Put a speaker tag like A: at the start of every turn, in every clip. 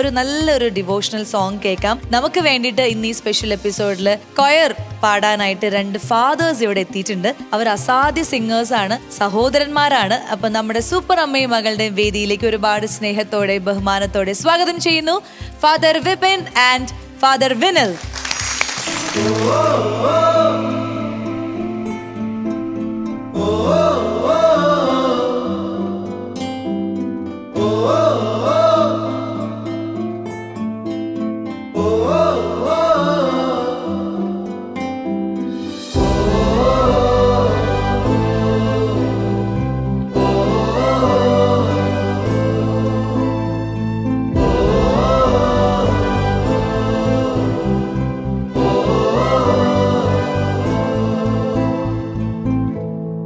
A: ഒരു നല്ലൊരു devotional song കേൾക്കാം. നമുക്ക് വേണ്ടിയിട്ട് ഇന്ന് ഈ സ്പെഷ്യൽ എപ്പിസോഡിൽ കൊയർ പാടാനായിട്ട് രണ്ട് ഫാദേഴ്സ് ഇവിടെ എത്തിയിട്ടുണ്ട്. അവർ അസാധ്യ സിംഗേഴ്സ് ആണ് സഹോദരന്മാരാണ്. അപ്പൊ നമ്മുടെ സൂപ്പർ അമ്മയും മകളുടെയും വേദിയിലേക്ക് ഒരുപാട് സ്നേഹത്തോടെ ബഹുമാനത്തോടെ സ്വാഗതം ചെയ്യുന്നു. Father Vipin and father Vinal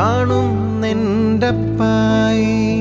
B: കാണുന്നെന്റെ പായി.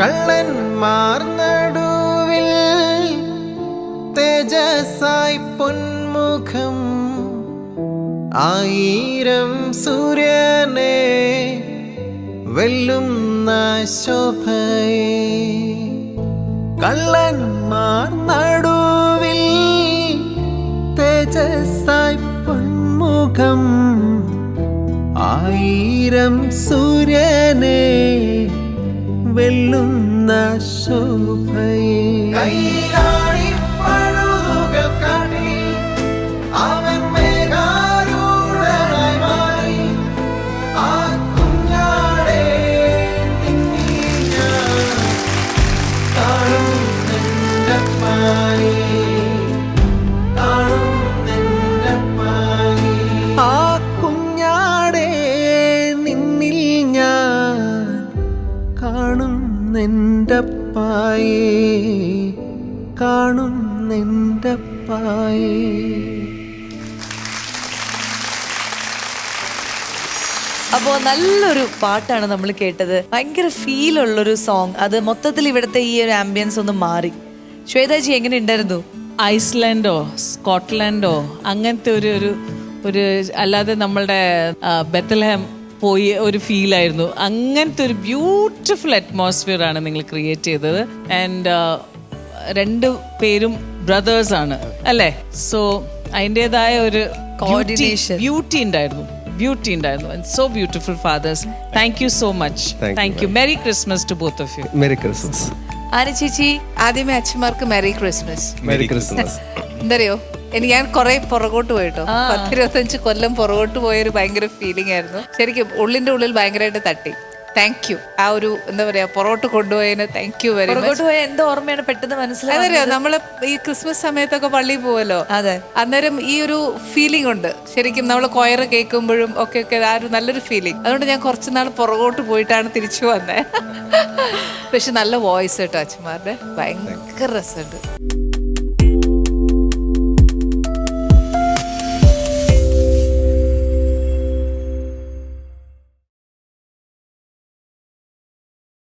B: കള്ളന്മാർ നടുവിൽ തേജസായി പൊന്മുഖം ആയിരം സൂര്യനെ വെല്ലുന്ന ശോഭയെ. കള്ളന്മാർ നടുവിൽ തേജസായി പൊന്മുഖം ആയിരം സൂര്യനെ വെല്ലുന്ന ശോഭയെ. പായേ നിന്റെ പായേ.
A: അപ്പോൾ നല്ലൊരു പാട്ടാണ് നമ്മൾ കേട്ടത്. ഭയങ്കര ഫീൽ ഉള്ളൊരു സോങ് അത് മൊത്തത്തിൽ ഇവിടുത്തെ ഈ ഒരു ആംബിയൻസ് ഒന്ന് മാറി. ശ്വേതാജി എങ്ങനെ ഉണ്ടായിരുന്നു?
C: ഐസ്ലാൻഡോ സ്കോട്ട്ലാൻഡോ അങ്ങനത്തെ ഒരു ഒരു ഒരു അല്ലാതെ നമ്മളുടെ ബethlehem പോയി ഒരു ഫീൽ ആയിരുന്നു. അങ്ങനത്തെ ഒരു ബ്യൂട്ടിഫുൾ അറ്റ്മോസ്ഫിയർ ആണ് നിങ്ങൾ ക്രിയേറ്റ് ചെയ്തത്. ആൻഡ് രണ്ട് പേരും ബ്രദേഴ്സ് ആണ് അല്ലേ? സോ അതിന്റെതായ ഒരു
A: കോർഡിനേഷൻ
C: ബ്യൂട്ടി ഉണ്ടായിരുന്നു. ബ്യൂട്ടി ഉണ്ടായിരുന്നു. And so beautiful fathers thank you so much thank you merry Christmas to both of you
D: merry Christmas
A: ആരെ ചേച്ചി?
E: ആദ്യമേ അച്ഛന്മാർക്ക് മെറി ക്രിസ്മസ്
D: മെറി ക്രിസ്മസ്
E: എന്തറിയോ എനിക്ക് ഞാൻ കുറെ പുറകോട്ട് പോയിട്ടോ. പത്തിരുപത്തഞ്ച് കൊല്ലം പുറകോട്ട് പോയൊരു ഭയങ്കര ഫീലിംഗ് ആയിരുന്നു. ശരിക്കും ഉള്ളിന്റെ ഉള്ളിൽ ഭയങ്കരമായിട്ട് തട്ടി. താങ്ക് യു ആ ഒരു എന്താ പറയാ പുറകോട്ട് കൊണ്ടുപോയതിന് താങ്ക് യു വെരി
A: പുറകോട്ട് പോയ എന്തോ ഓർമ്മയാണ് പെട്ടെന്ന് മനസ്സിലായത്
E: നമ്മൾ ഈ ക്രിസ്മസ് സമയത്തൊക്കെ പള്ളിയിൽ പോവല്ലോ.
A: അതെ.
E: അന്നേരം ഈ ഒരു ഫീലിംഗ് ഉണ്ട്. ശരിക്കും നമ്മൾ കൊയറ് കേൾക്കുമ്പോഴും ഒക്കെ ഒക്കെ ആ ഒരു നല്ലൊരു ഫീലിംഗ് അതുകൊണ്ട് ഞാൻ കുറച്ച് നാൾ പുറകോട്ട് പോയിട്ടാണ് തിരിച്ചു വന്നത് പക്ഷെ നല്ല വോയിസ് കേട്ടോ അച്ഛന്മാരുടെ. ഭയങ്കര രസമുണ്ട്.